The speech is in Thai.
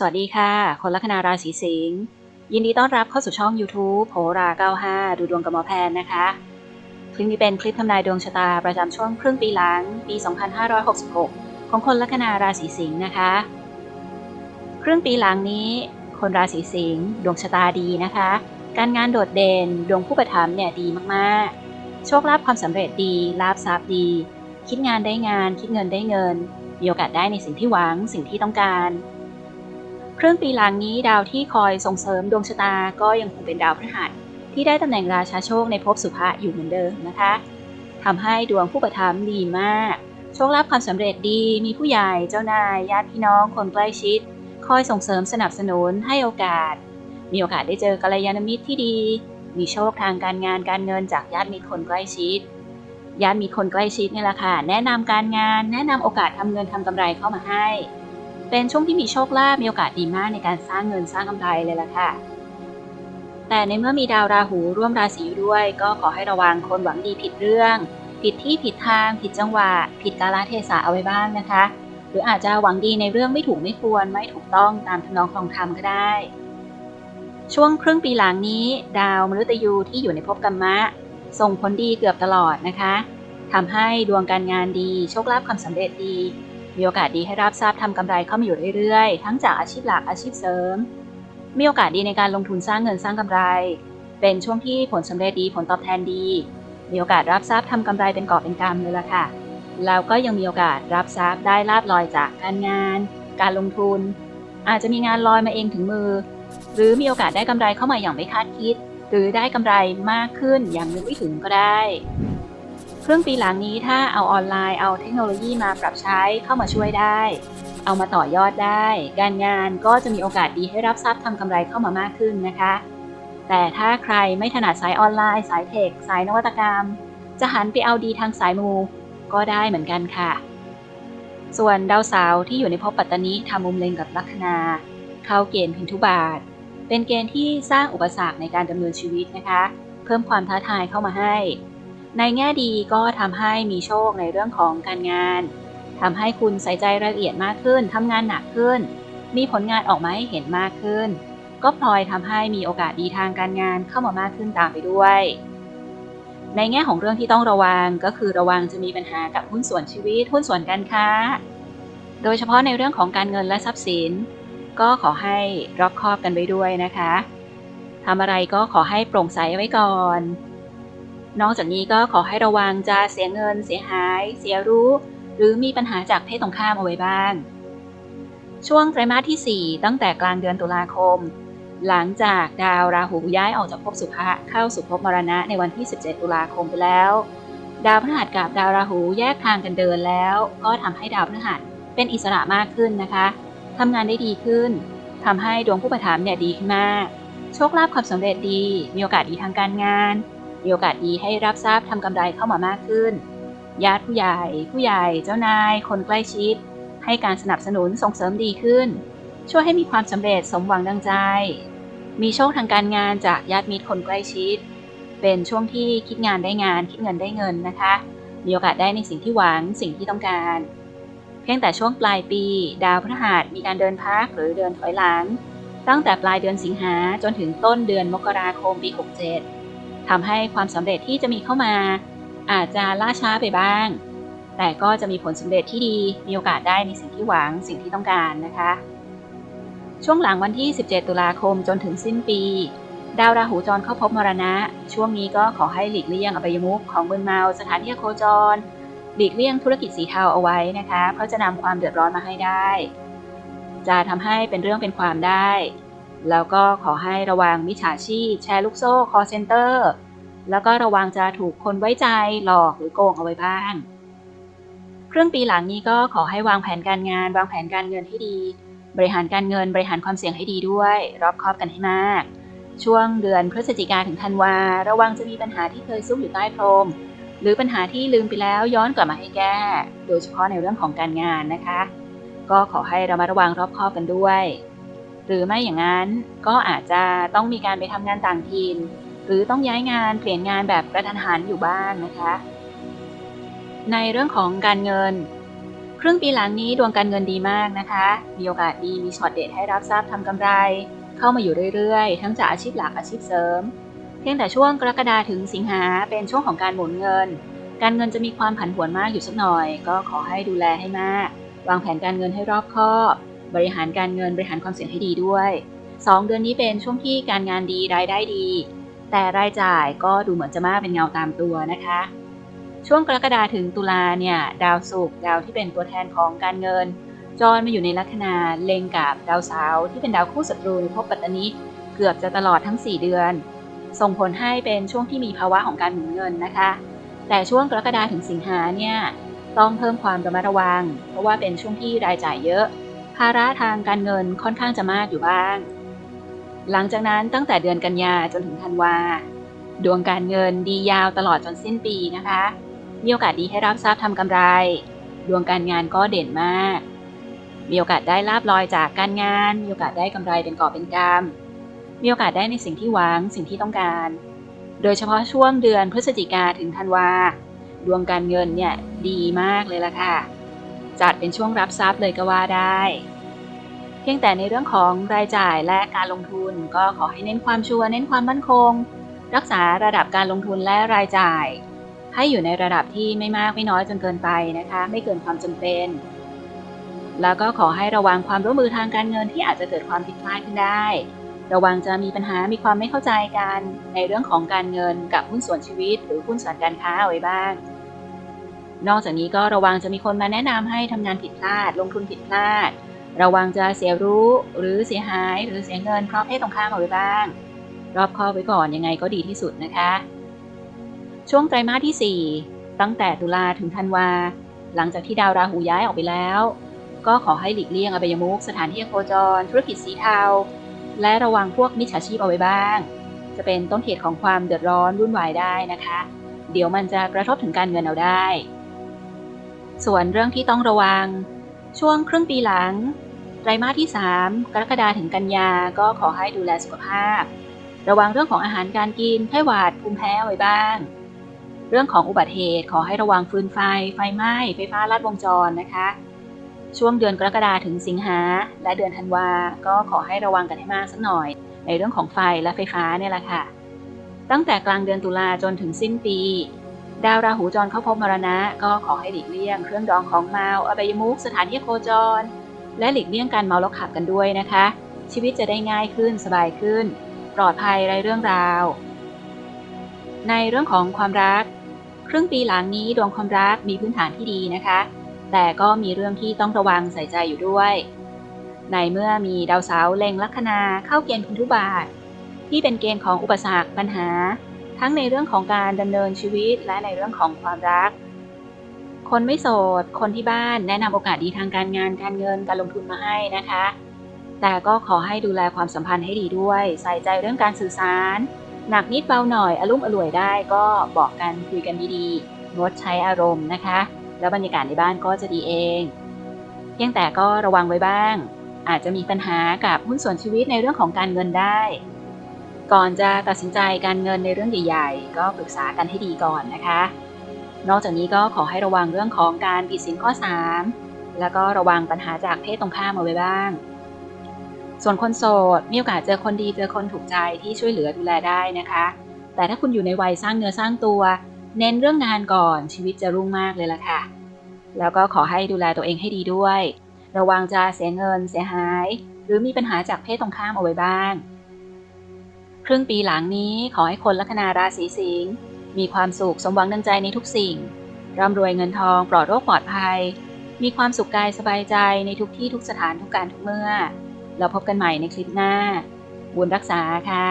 สวัสดีค่ะ คนลัคนาราศีสิงห์ยินดีต้อนรับเข้าสู่ช่อง YouTube โหรา 95 ดูดวงกับหมอแพนนะคะ คลิปนี้เป็นคลิปทำนายดวงชะตาประจำช่วงครึ่งปีหลัง ปี 2566 ของคนลัคนาราศีสิงห์นะคะ ครึ่งปีหลังนี้ คนราศีสิงห์ดวงชะตาดีนะคะ การงานโดดเด่นดวงผู้ประทับเนี่ยดีมากๆ โชคลาภความสำเร็จดีลาภทรัพย์ดี คิดงานได้งาน คิดเงินได้เงินมีโอกาสได้ในสิ่งที่หวังสิ่งที่ต้องการ ครึ่งปีหลังนี้ดาวที่คอยส่งเสริมดวงชะตาก็ยังคงเป็นดาวพฤหัสที่ได้ตำแหน่งราชาโชคในภพสุภะอยู่เหมือนเดิมนะคะทำให้ดวงผู้ประทับดีมาก โชคลาภความสำเร็จดีมีผู้ใหญ่เจ้านายญาติพี่น้องคนใกล้ชิด คอยส่งเสริมสนับสนุนให้โอกาส มีโอกาสได้เจอกัลยาณมิตรที่ดี มีโชคทางการงานการเงินจากญาติมิตรคนใกล้ชิดญาติมิตรคนใกล้ชิดนี่แหละค่ะ แนะนำการงาน แนะนำโอกาสทำเงินทำกำไรเข้ามาให้ เป็นช่วงที่มีโชคลาภมีโอกาสดีมากในการสร้างเงินสร้างกำไรเลยล่ะค่ะแต่ในเมื่อมีดาวราหูร่วมราศีอยู่ด้วย ก็ขอให้ระวังคนหวังดีผิดเรื่อง ผิดที่ผิดทาง ผิดจังหวะ ผิดกาลเทศะเอาไว้บ้างนะคะ หรืออาจจะหวังดีในเรื่องไม่ถูกไม่ควรไม่ถูกต้องตามทำนองคลองธรรมก็ได้ ช่วงครึ่งปีหลังนี้ ดาวมฤตยูที่อยู่ในภพกัมมะ ส่งผลดีเกือบตลอดนะคะทำให้ดวงการงานดี โชคลาภความสำเร็จดี มีโอกาสดีให้รับทราบทำกำไรเข้ามาอยู่เรื่อยๆ ทั้งจากอาชีพหลักอาชีพเสริม มีโอกาสดีในการลงทุนสร้างเงินสร้างกำไร เป็นช่วงที่ผลสำเร็จดีผลตอบแทนดี มีโอกาสรับทราบทำกำไรเป็นกอบเป็นกำเลยล่ะค่ะ แล้วก็ยังมีโอกาสรับทราบได้ลาบลอยจากการงาน การลงทุน อาจจะมีงานลอยมาเองถึงมือ หรือมีโอกาสได้กำไรเข้ามาอย่างไม่คาดคิด หรือได้กำไรมากขึ้นอย่างนึกไม่ถึงก็ได้ ครึ่งปีหลังนี้ถ้าเอาออนไลน์เอาเทคโนโลยีมาปรับใช้เข้ามาช่วยได้ เอามาต่อยอดได้ การงานก็จะมีโอกาสดีให้รับทรัพย์ทำกำไรเข้ามามากขึ้นนะคะ แต่ถ้าใครไม่ถนัดสายออนไลน์ สายเทค สายนวัตกรรม จะหันไปเอาดีทางสายมูก็ได้เหมือนกันค่ะ ส่วนดาวเสาร์ที่อยู่ในภพปัตตานิทำมุมเล็งกับลัคนาเข้าเกณฑ์พินทุบาท เป็นเกณฑ์ที่สร้างอุปสรรคในการดำเนินชีวิตนะคะ เพิ่มความท้าทายเข้ามาให้ ในแง่ดีก็ทำให้มีโชคในเรื่องของการงานทำให้คุณใส่ใจรายละเอียดมากขึ้นทำงานหนักขึ้น มีผลงานออกมาให้เห็นมากขึ้น ก็พลอยทำให้มีโอกาสดีทางการงานเข้ามามากขึ้นตามไปด้วย ในแง่ของเรื่องที่ต้องระวังก็คือระวังจะมีปัญหากับหุ้นส่วนชีวิตหุ้นส่วนการค้า โดยเฉพาะในเรื่องของการเงินและทรัพย์สิน ก็ขอให้รอบคอบกันไว้ด้วยนะคะทำอะไรก็ขอให้โปร่งใสไว้ก่อน นอกจากนี้ก็ขอให้ระวังจะเสียเงิน เสียหาย เสียรู้ หรือมีปัญหาจากเพศตรงข้ามเอาไว้บ้าง ช่วงไตรมาสที่ 4 ตั้งแต่กลางเดือนตุลาคม หลังจากดาวราหูย้ายออกจากภพสุภะเข้าสู่ภพมรณะในวันที่ 17 ตุลาคมไปแล้ว ดาวพฤหัสกับดาวราหูแยกทางกันเดินแล้ว ก็ทำให้ดาวพฤหัสเป็นอิสระมากขึ้นนะคะทำงานได้ดีขึ้นทำให้ดวงผู้ประถามเนี่ยดีขึ้นมาก โชคลาภความสำเร็จดี มีโอกาสดีทางการงาน มีโอกาสดีให้รับทราบทำกำไรเข้ามามากขึ้น ญาติผู้ใหญ่ ผู้ใหญ่ เจ้านาย คนใกล้ชิด ให้การสนับสนุนส่งเสริมดีขึ้น ช่วยให้มีความสำเร็จสมหวังดังใจ มีโชคทางการงานจากญาติมิตรคนใกล้ชิด เป็นช่วงที่คิดงานได้งาน คิดเงินได้เงินนะคะ มีโอกาสได้ในสิ่งที่หวัง สิ่งที่ต้องการ เพียงแต่ช่วงปลายปี ดาวพฤหัสมีการเดินพักหรือเดินถอยหลังตั้งแต่ปลายเดือนสิงหาจนถึงต้นเดือนมกราคมปี 67 ทำให้ความสำเร็จที่จะมีเข้ามา อาจจะล่าช้าไปบ้าง แต่ก็จะมีผลสำเร็จที่ดีมีโอกาสได้ในสิ่งที่หวังสิ่งที่ต้องการนะคะ ช่วงหลังวันที่ 17 ตุลาคมจนถึงสิ้นปี ดาวราหูจรเข้าพบมรณะ ช่วงนี้ก็ขอให้หลีกเลี่ยงอบายมุขของมึนเมาสถานที่โคจร หลีกเลี่ยงธุรกิจสีเทาเอาไว้นะคะ เพราะจะนำความเดือดร้อนมาให้ได้ จะทำให้เป็นเรื่องเป็นความได้ แล้วก็ขอให้ระวังมิจฉาชีพแชร์ลูกโซ่คอเซนเตอร์แล้วก็ระวังจะถูกคนไว้ใจหลอกหรือโกงเอาไว้บ้างครึ่งปีหลังนี้ก็ขอให้วางแผนการงาน วางแผนการเงินให้ดี บริหารการเงินบริหารความเสี่ยงให้ดีด้วย รอบคอบกันให้มาก ช่วงเดือนพฤศจิกาถึงธันวา ระวังจะมีปัญหาที่เคยซุกอยู่ใต้พรม หรือปัญหาที่ลืมไปแล้วย้อนกลับมาให้แก้ โดยเฉพาะในเรื่องของการงานนะคะ ก็ขอให้เรามาระวังรอบคอบกันด้วย หรือไม่อย่างนั้นก็อาจจะต้องมีการไปทำงานต่างถิ่นหรือต้องย้ายงานเปลี่ยนงานแบบกระทันหันอยู่บ้างนะคะ ในเรื่องของการเงิน ครึ่งปีหลังนี้ดวงการเงินดีมากนะคะ มีโอกาสดีมีช็อตเด็ดให้รับทราบทำกำไร เข้ามาอยู่เรื่อยๆ ทั้งจากอาชีพหลักอาชีพเสริม เพียงแต่ช่วงกรกฎาถึงสิงหาเป็นช่วงของการหมุนเงิน การเงินจะมีความผันผวนมากอยู่สักหน่อย ก็ขอให้ดูแลให้มาก วางแผนการเงินให้รอบคอบ บริหารการเงินบริหารความเสี่ยงให้ดีด้วย 2 เดือนนี้เป็นช่วงที่การงานดีรายได้ดี แต่รายจ่ายก็ดูเหมือนจะมากเป็นเงาตามตัวนะคะ ช่วงกรกฎาถึงตุลาเนี่ยดาวศุกร์ดาวที่เป็นตัวแทนของการเงิน จรมาอยู่ในลัคนาเล็งกับดาวเสาร์ที่เป็นดาวคู่ศัตรูในภพปัตตานิเกือบจะตลอดทั้ง 4 เดือน ส่งผลให้เป็นช่วงที่มีภาวะของการหมุนเงินนะคะ แต่ช่วงกรกฎาถึงสิงหาเนี่ยต้องเพิ่มความระมัดระวัง เพราะว่าเป็นช่วงที่รายจ่ายเยอะ ภาระทางการเงินค่อนข้างจะมากอยู่บ้าง หลังจากนั้นตั้งแต่เดือนกันยาจนถึงธันวา ดวงการเงินดียาวตลอดจนสิ้นปีนะคะ มีโอกาสดีให้รับทราบทำกำไร ดวงการงานก็เด่นมาก มีโอกาสได้ลาบลอยจากการงาน มีโอกาสได้กำไรเป็นกอบเป็นกำมีโอกาสได้ในสิ่งที่หวังสิ่งที่ต้องการ โดยเฉพาะช่วงเดือนพฤศจิกาถึงธันวา ดวงการเงินเนี่ยดีมากเลยล่ะค่ะ จัดเป็นช่วงรับทรัพย์เลยก็ว่าได้ เพียงแต่ในเรื่องของรายจ่ายและการลงทุนก็ขอให้เน้นความชัวร์เน้นความมั่นคง รักษาระดับการลงทุนและรายจ่าย ให้อยู่ในระดับที่ไม่มากไม่น้อยจนเกินไปนะคะ ไม่เกินความจำเป็น แล้วก็ขอให้ระวังความร่วมมือทางการเงินที่อาจจะเกิดความผิดพลาดขึ้นได้ ระวังจะมีปัญหามีความไม่เข้าใจกันในเรื่องของการเงินกับหุ้นส่วนชีวิต หรือหุ้นส่วนการค้าเอาไว้บ้าง นอกจากนี้ก็ระวังจะมีคนมาแนะนำให้ทำงานผิดพลาด ลงทุนผิดพลาด ระวังจะเสียรู้หรือเสียหายหรือเสียเงินเพราะเพศตรงข้ามเอาไว้บ้าง รอบคอบไว้ก่อนยังไงก็ดีที่สุดนะคะ ช่วงไตรมาสที่ 4 ตั้งแต่ตุลาถึงธันวา หลังจากที่ดาวราหูย้ายออกไปแล้ว ก็ขอให้หลีกเลี่ยงอบายมุกสถานที่โคจร ธุรกิจสีเทาและระวังพวกมิจฉาชีพเอาไว้บ้าง จะเป็นต้นเหตุของความเดือดร้อนวุ่นวายได้นะคะ เดี๋ยวมันจะกระทบถึงการเงินเอาได้ ส่วนเรื่องที่ต้องระวัง ช่วงครึ่งปีหลัง ไตรมาสที่ 3 กรกฎาถึงกันยาก็ขอให้ดูแลสุขภาพ ระวังเรื่องของอาหารการกินไข้หวัดภูมิแพ้ไว้บ้าง เรื่องของอุบัติเหตุขอให้ระวังฟืนไฟ ไฟไหม้ไฟฟ้าลัดวงจรนะคะ ช่วงเดือนกรกฎาถึงสิงหาและเดือนธันวาก็ขอให้ระวังกันให้มากสักหน่อย ในเรื่องของไฟและไฟฟ้าเนี่ยแหละค่ะ ตั้งแต่กลางเดือนตุลาจนถึงสิ้นปี ดาวราหูจรเข้าพบมรณะ ก็ขอให้หลีกเลี่ยง เครื่องดองของเมาอบายมุกสถานที่โคจร และหลีกเลี่ยงการเมาแล้วขับกันด้วยนะคะ ชีวิตจะได้ง่ายขึ้นสบายขึ้น ปลอดภัยไร้เรื่องราว ในเรื่องของความรัก ครึ่งปีหลังนี้ดวงความรักมีพื้นฐานที่ดีนะคะ แต่ก็มีเรื่องที่ต้องระวังใส่ใจอยู่ด้วย ในเมื่อมีดาวเสาร์เล็งลัคนาเข้าเกณฑ์พันธุบาทที่เป็นเกณฑ์ของอุปสรรคปัญหา ทั้งในเรื่องของการดำเนินชีวิตและในเรื่องของความรัก คนไม่โสด คนที่บ้านแนะนำโอกาสดีทางการงานการเงินการลงทุนมาให้นะคะ แต่ก็ขอให้ดูแลความสัมพันธ์ให้ดีด้วย ใส่ใจเรื่องการสื่อสาร หนักนิดเบาหน่อยอารมณ์อร่วยได้ก็บอกกันคุยกันดีๆงดใช้อารมณ์นะคะ แล้วบรรยากาศในบ้านก็จะดีเองเพียงแต่ก็ระวังไว้บ้าง อาจจะมีปัญหากับหุ้นส่วนชีวิตในเรื่องของการเงินได้ ก่อนจะตัดสินใจการเงินในเรื่องใหญ่ๆ ก็ปรึกษากันให้ดีก่อนนะคะ นอกจากนี้ก็ขอให้ระวังเรื่องของการผิดสินข้อ 3 แล้วก็ระวังปัญหาจากเพศตรงข้ามเอาไว้บ้าง ส่วนคนโสดมีโอกาสเจอคนดีเจอคนถูกใจที่ช่วยเหลือดูแลได้นะคะ แต่ถ้าคุณอยู่ในวัยสร้างเนื้อสร้างตัว เน้นเรื่องงานก่อนชีวิตจะรุ่งมากเลยล่ะค่ะ แล้วก็ขอให้ดูแลตัวเองให้ดีด้วย ระวังจะเสียเงินเสียหาย หรือมีปัญหาจากเพศตรงข้ามเอาไว้บ้าง ครึ่งปีหลังนี้ขอให้คนลัคนาราศีสิงห์มีความสุขสมหวังดังใจในทุกสิ่ง ร่ำรวยเงินทองปลอดโรคปลอดภัย มีความสุขกายสบายใจในทุกที่ทุกสถานทุกการทุกเมื่อ เราพบกันใหม่ในคลิปหน้า บุญรักษาค่ะ